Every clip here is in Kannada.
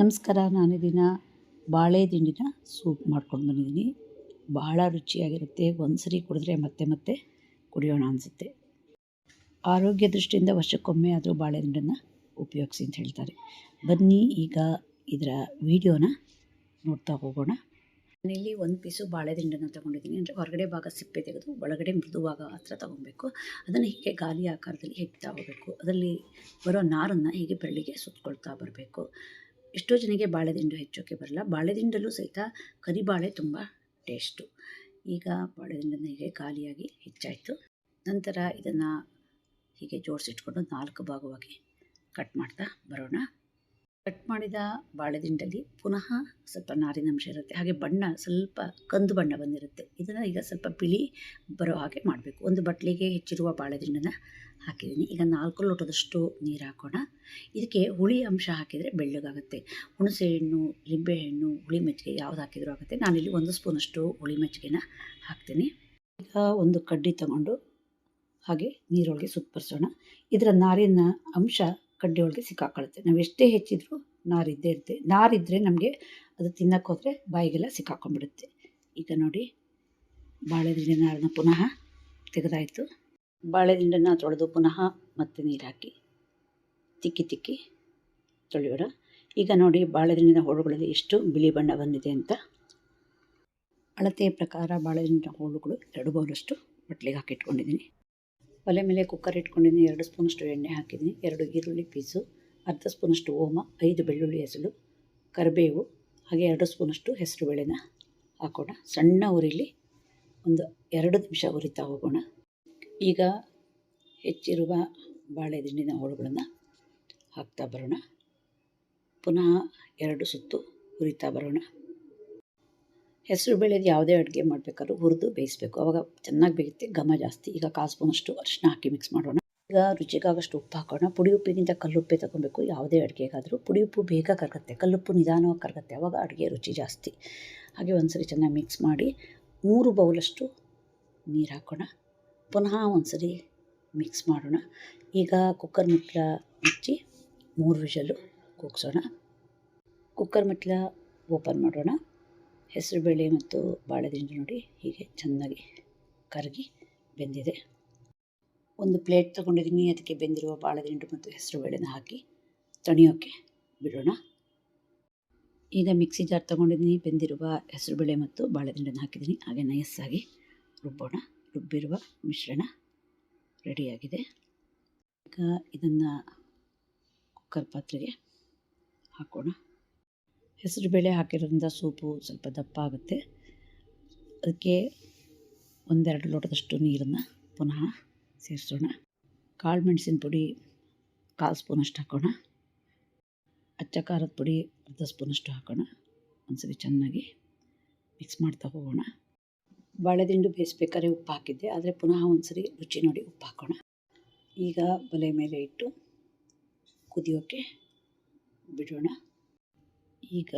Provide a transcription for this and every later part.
ನಮಸ್ಕಾರ ನಾನು ದಿನ ಬಾಳೆ ದಿಂಡಿನ ಸೂಪ್ ಮಾಡ್ಕೊಂಡು ಬಂದಿದ್ದೀನಿ. ಭಾಳ ರುಚಿಯಾಗಿರುತ್ತೆ. ಒಂದು ಸರಿ ಕುಡಿದ್ರೆ ಮತ್ತೆ ಮತ್ತೆ ಕುಡಿಯೋಣ ಅನಿಸುತ್ತೆ. ಆರೋಗ್ಯ ದೃಷ್ಟಿಯಿಂದ ವರ್ಷಕ್ಕೊಮ್ಮೆ ಆದರೂ ಬಾಳೆ ದಿಂಡನ್ನು ಉಪಯೋಗಿಸಿ ಅಂತ ಹೇಳ್ತಾರೆ. ಬನ್ನಿ ಈಗ ಇದರ ವಿಡಿಯೋನ ನೋಡ್ತಾ ಹೋಗೋಣ. ಮನೆಯಲ್ಲಿ ಒಂದು ಪೀಸು ಬಾಳೆ ದಿಂಡನ್ನು ತೊಗೊಂಡಿದ್ದೀನಿ. ಅಂದರೆ ಹೊರಗಡೆ ಭಾಗ ಸಿಪ್ಪೆ ತೆಗೆದು ಒಳಗಡೆ ಮೃದುವಾಗ ಹತ್ರ ತೊಗೊಬೇಕು. ಅದನ್ನು ಹೀಗೆ ಗಾಲಿ ಆಕಾರದಲ್ಲಿ ಹೆಕ್ತಾ ಹೋಗಬೇಕು? ಅದರಲ್ಲಿ ಬರೋ ನಾರನ್ನು ಹೀಗೆ ಬೆರಳಿಗೆ ಸುತ್ತಕೊಳ್ತಾ ಬರಬೇಕು? ಎಷ್ಟೋ ಜನಕ್ಕೆ ಬಾಳೆದಿಂಡು ಹೆಚ್ಚೋಕೆ ಬರಲ್ಲ. ಬಾಳೆದಿಂಡಲ್ಲೂ ಸಹಿತ ಕರಿಬಾಳೆ ತುಂಬ ಟೇಸ್ಟು ಈಗ ಬಾಳೆದಿಂಡನ್ನು ಹೀಗೆ ಖಾಲಿಯಾಗಿ ಹೆಚ್ಚಾಯಿತು. ನಂತರ ಇದನ್ನು ಹೀಗೆ ಜೋಡಿಸಿಟ್ಕೊಂಡು ನಾಲ್ಕು ಭಾಗವಾಗಿ ಕಟ್ ಮಾಡ್ತಾ ಬರೋಣ. ಕಟ್ ಮಾಡಿದ ಬಾಳೆದಿಂಡಲ್ಲಿ ಪುನಃ ಸ್ವಲ್ಪ ನಾರಿನ ಅಂಶ ಇರುತ್ತೆ. ಹಾಗೆ ಬಣ್ಣ, ಸ್ವಲ್ಪ ಕಂದು ಬಣ್ಣ ಬಂದಿರುತ್ತೆ. ಇದನ್ನು ಈಗ ಸ್ವಲ್ಪ ಬಿಳಿ ಬರೋ ಹಾಗೆ ಮಾಡಬೇಕು. ಒಂದು ಬಟ್ಲಿಗೆ ಹೆಚ್ಚಿರುವ ಬಾಳೆದಿಂಡನ್ನು ಹಾಕಿದ್ದೀನಿ. ಈಗ ನಾಲ್ಕು ಲೋಟದಷ್ಟು ನೀರು ಹಾಕೋಣ. ಇದಕ್ಕೆ ಹುಳಿ ಅಂಶ ಹಾಕಿದರೆ ಬೆಳ್ಳಗಾಗುತ್ತೆ. ಹುಣಸೆ ಹಣ್ಣು ಲಿಂಬೆಹಣ್ಣು ಹುಳಿ ಮಜ್ಜಿಗೆ ಯಾವ್ದು ಹಾಕಿದರೂ ಆಗುತ್ತೆ. ನಾನಿಲ್ಲಿ ಒಂದು ಸ್ಪೂನಷ್ಟು ಹುಳಿ ಮಜ್ಜಿಗೆನ ಹಾಕ್ತೀನಿ. ಈಗ ಒಂದು ಕಡ್ಡಿ ತಗೊಂಡು ಹಾಗೆ ನೀರೊಳಗೆ ಸುತ್ತರಿಸೋಣ. ಇದರ ನಾರಿನ ಅಂಶ ಕಡ್ಡಿ ಒಳಗೆ ಸಿಕ್ಕಾಕೊಳ್ಳುತ್ತೆ. ನಾವು ಎಷ್ಟೇ ಹೆಚ್ಚಿದ್ರೂ ನಾರಿದ್ದೇ ಇರುತ್ತೆ. ನಾರಿದ್ದರೆ ನಮಗೆ ಅದು ತಿನ್ನಕ್ಕೆ ಹೋದರೆ ಬಾಯಿಗೆಲ್ಲ ಸಿಕ್ಕಾಕೊಂಡ್ಬಿಡುತ್ತೆ. ಈಗ ನೋಡಿ ಬಾಳೆದಿಂಡಿನ ನಾರನ್ನ ಪುನಃ ತೆಗೆದಾಯಿತು. ಬಾಳೆದಿಂಡನ್ನು ತೊಳೆದು ಪುನಃ ಮತ್ತೆ ನೀರು ಹಾಕಿ ತಿಕ್ಕಿ ತಿಕ್ಕಿ ತೊಳೆಯೋಣ. ಈಗ ನೋಡಿ ಬಾಳೆದಿಂಡಿನ ಹೋಳುಗಳಲ್ಲಿ ಎಷ್ಟು ಬಿಳಿ ಬಣ್ಣ ಬಂದಿದೆ ಅಂತ. ಅಳತೆಯ ಪ್ರಕಾರ ಬಾಳೆದಿಂಡಿನ ಹೋಳುಗಳು ಎರಡು ಬೌಲಷ್ಟು ಬಟ್ಲಿಗೆ ಹಾಕಿಟ್ಕೊಂಡಿದ್ದೀನಿ. ಒಲೆ ಮೇಲೆ ಕುಕ್ಕರ್ ಇಟ್ಕೊಂಡಿದ್ದೀನಿ ಎರಡು ಸ್ಪೂನಷ್ಟು ಎಣ್ಣೆ ಹಾಕಿದ್ದೀನಿ ಎರಡು ಈರುಳ್ಳಿ ಪೀಸು, ಅರ್ಧ ಸ್ಪೂನಷ್ಟು ಓಮ, ಐದು ಬೆಳ್ಳುಳ್ಳಿ ಹೆಸರು ಕರಿಬೇವು, ಹಾಗೆ ಎರಡು ಸ್ಪೂನಷ್ಟು ಹೆಸರು ಬೇಳೆನ ಹಾಕೋಣ. ಸಣ್ಣ ಉರಿಲಿ ಒಂದು ಎರಡು ನಿಮಿಷ ಉರಿತಾ ಹೋಗೋಣ. ಈಗ ಹೆಚ್ಚಿರುವ ಬಾಳೆ ದಿಂಡಿನ ಹೋಳುಗಳನ್ನು ಹಾಕ್ತಾ ಬರೋಣ. ಪುನಃ ಎರಡು ಸುತ್ತು ಉರಿತಾ ಬರೋಣ. ಹೆಸರು ಬೇಳೆದು ಯಾವುದೇ ಅಡುಗೆ ಮಾಡಬೇಕಾದ್ರೂ ಹುರಿದು ಬೇಯಿಸಬೇಕು. ಅವಾಗ ಚೆನ್ನಾಗಿ ಬೇಯುತ್ತೆ, ಘಮ ಜಾಸ್ತಿ. ಈಗ ಕಾಸ್ಬೋನಷ್ಟು ಅರಿಶಿನ ಹಾಕಿ ಮಿಕ್ಸ್ ಮಾಡೋಣ. ಈಗ ರುಚಿಗಾಗಷ್ಟು ಉಪ್ಪು ಹಾಕೋಣ. ಪುಡಿ ಉಪ್ಪಿಗಿಂತ ಕಲ್ಲುಪ್ಪೇ ತಗೊಬೇಕು. ಯಾವುದೇ ಅಡುಗೆಗಾದರೂ. ಪುಡಿ ಉಪ್ಪು ಬೇಗ ಕರಗುತ್ತೆ. ಕಲ್ಲುಪ್ಪು ನಿಧಾನವಾಗಿ ಕರಗುತ್ತೆ. ಅವಾಗ ಅಡುಗೆ ರುಚಿ ಜಾಸ್ತಿ. ಹಾಗೆ ಒಂದ್ಸರಿ ಚೆನ್ನಾಗಿ ಮಿಕ್ಸ್ ಮಾಡಿ ಮೂರು ಬೌಲಷ್ಟು ನೀರು ಹಾಕೋಣ. ಪುನಃ ಒಂದ್ಸರಿ ಮಿಕ್ಸ್ ಮಾಡೋಣ. ಈಗ ಕುಕ್ಕರ್ ಮುಟ್ಲ ಮುಚ್ಚಿ ಮೂರು ವಿಷಲು ಕೂಗಿಸೋಣ ಕುಕ್ಕರ್ ಮುಟ್ಲ ಓಪನ್ ಮಾಡೋಣ. ಹೆಸರುಬೇಳೆ ಮತ್ತು ಬಾಳೆದಿಂಡು ನೋಡಿ ಹೀಗೆ ಚೆನ್ನಾಗಿ ಕರಗಿ ಬೆಂದಿದೆ. ಒಂದು ಪ್ಲೇಟ್ ತೊಗೊಂಡಿದ್ದೀನಿ, ಅದಕ್ಕೆ ಬೆಂದಿರುವ ಬಾಳೆದಿಂಡು ಮತ್ತು ಹೆಸರುಬೇಳೆನ ಹಾಕಿ ತಣಿಯೋಕ್ಕೆ ಬಿಡೋಣ. ಈಗ ಮಿಕ್ಸಿ ಜಾರ್ ತೊಗೊಂಡಿದ್ದೀನಿ, ಬೆಂದಿರುವ ಹೆಸರುಬೇಳೆ ಮತ್ತು ಬಾಳೆದಿಂಡನ್ನು ಹಾಕಿದ್ದೀನಿ. ಹಾಗೆ ನಯಸ್ಸಾಗಿ ರುಬ್ಬೋಣ. ರುಬ್ಬಿರುವ ಮಿಶ್ರಣ ರೆಡಿಯಾಗಿದೆ. ಈಗ ಇದನ್ನು ಕುಕ್ಕರ್ ಪಾತ್ರೆಗೆ ಹಾಕೋಣ. ಹೆಸರುಬೇಳೆ ಹಾಕಿರೋದ್ರಿಂದ ಸೂಪು ಸ್ವಲ್ಪ ದಪ್ಪ ಆಗುತ್ತೆ. ಅದಕ್ಕೆ ಒಂದೆರಡು ಲೋಟದಷ್ಟು ನೀರನ್ನು ಪುನಃ ಸೇರಿಸೋಣ. ಕಾಳು ಮೆಣಸಿನ ಪುಡಿ ಕಾಲು ಸ್ಪೂನಷ್ಟು ಹಾಕೋಣ. ಅಚ್ಚ ಖಾರದ ಪುಡಿ ಅರ್ಧ ಸ್ಪೂನಷ್ಟು ಹಾಕೋಣ. ಒಂದ್ಸರಿ ಚೆನ್ನಾಗಿ ಮಿಕ್ಸ್ ಮಾಡ್ತಾ ಹೋಗೋಣ. ಬಾಳೆದಿಂಡು ಬೇಯಿಸ್ಬೇಕಾದ್ರೆ ಉಪ್ಪು ಹಾಕಿದ್ದೆ, ಆದರೆ ಪುನಃ ಒಂದ್ಸರಿ ರುಚಿ ನೋಡಿ ಉಪ್ಪು ಹಾಕೋಣ. ಈಗ ಬಲೆ ಮೇಲೆ ಇಟ್ಟು ಕುದಿಯೋಕ್ಕೆ ಬಿಡೋಣ. ಈಗ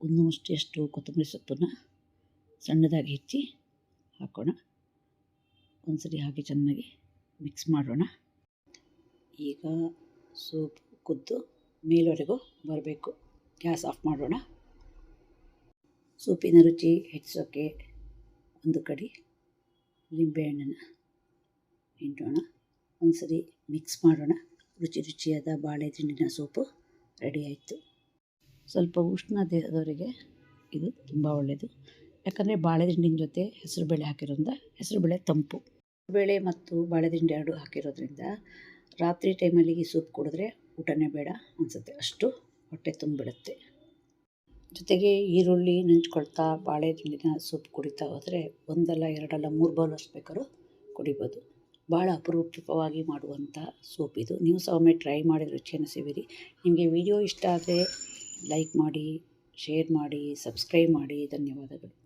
ಒಂದು ಮುಷ್ಟಿಯಷ್ಟು ಕೊತ್ತಂಬರಿ ಸೊಪ್ಪನ್ನು ಸಣ್ಣದಾಗಿ ಹೆಚ್ಚಿ ಹಾಕೋಣ. ಒಂದ್ಸರಿ ಹಾಗೆ ಚೆನ್ನಾಗಿ ಮಿಕ್ಸ್ ಮಾಡೋಣ. ಈಗ ಸೂಪ್ ಕುದ್ದು ಮೇಲವರೆಗೂ ಬರಬೇಕು. ಗ್ಯಾಸ್ ಆಫ್ ಮಾಡೋಣ. ಸೂಪಿನ ರುಚಿ ಹೆಚ್ಚಿಸೋಕ್ಕೆ ಒಂದು ಕಡಿ ಲಿಂಬೆಹಣ್ಣನ್ನು ಹಿಂಡೋಣ. ಒಂದ್ಸರಿ ಮಿಕ್ಸ್ ಮಾಡೋಣ. ರುಚಿ ರುಚಿಯಾದ ಬಾಳೆ ದಿಂಡಿನ ಸೂಪು ರೆಡಿ ಆಯಿತು. ಸ್ವಲ್ಪ ಉಷ್ಣ ದೇಹದವರಿಗೆ ಇದು ತುಂಬ ಒಳ್ಳೆಯದು ಯಾಕಂದರೆ ಬಾಳೆದಿಂಡಿನ ಜೊತೆ ಹೆಸರುಬೇಳೆ ಹಾಕಿರೋದ್ರಿಂದ ಹೆಸರುಬೇಳೆ ತಂಪು. ಬೇಳೆ ಮತ್ತು ಬಾಳೆದಿಂಡೆ ಎರಡು ಹಾಕಿರೋದ್ರಿಂದ ರಾತ್ರಿ ಟೈಮಲ್ಲಿ ಈ ಸೂಪ್ ಕುಡಿದ್ರೆ ಊಟನೇ ಬೇಡ ಅನಿಸುತ್ತೆ. ಅಷ್ಟು ಹೊಟ್ಟೆ ತುಂಬಿಡುತ್ತೆ. ಜೊತೆಗೆ ಈರುಳ್ಳಿ ನೆಂಚ್ಕೊಳ್ತಾ ಬಾಳೆದಿಂಡಿನ ಸೂಪ್ ಕುಡಿತಾ ಹೋದರೆ ಒಂದಲ್ಲ ಎರಡಲ್ಲ ಮೂರು ಬೌಲ್ ಅಷ್ಟು ಬೇಕಾದ್ರೂ ಕುಡಿಬೋದು. ಭಾಳ ಅಪರೂಪವಾಗಿ ಮಾಡುವಂಥ ಸೂಪ್ ಇದು. ನೀವು ಸಹ ಒಮ್ಮೆ ಟ್ರೈ ಮಾಡಿದ ರುಚಿಯನ್ನು ಸೇವಿರಿ ನಿಮಗೆ ವಿಡಿಯೋ ಇಷ್ಟ ಆದರೆ ಲೈಕ್ ಮಾಡಿ, ಶೇರ್ ಮಾಡಿ, ಸಬ್ಸ್ಕ್ರೈಬ್ ಮಾಡಿ. ಧನ್ಯವಾದಗಳು.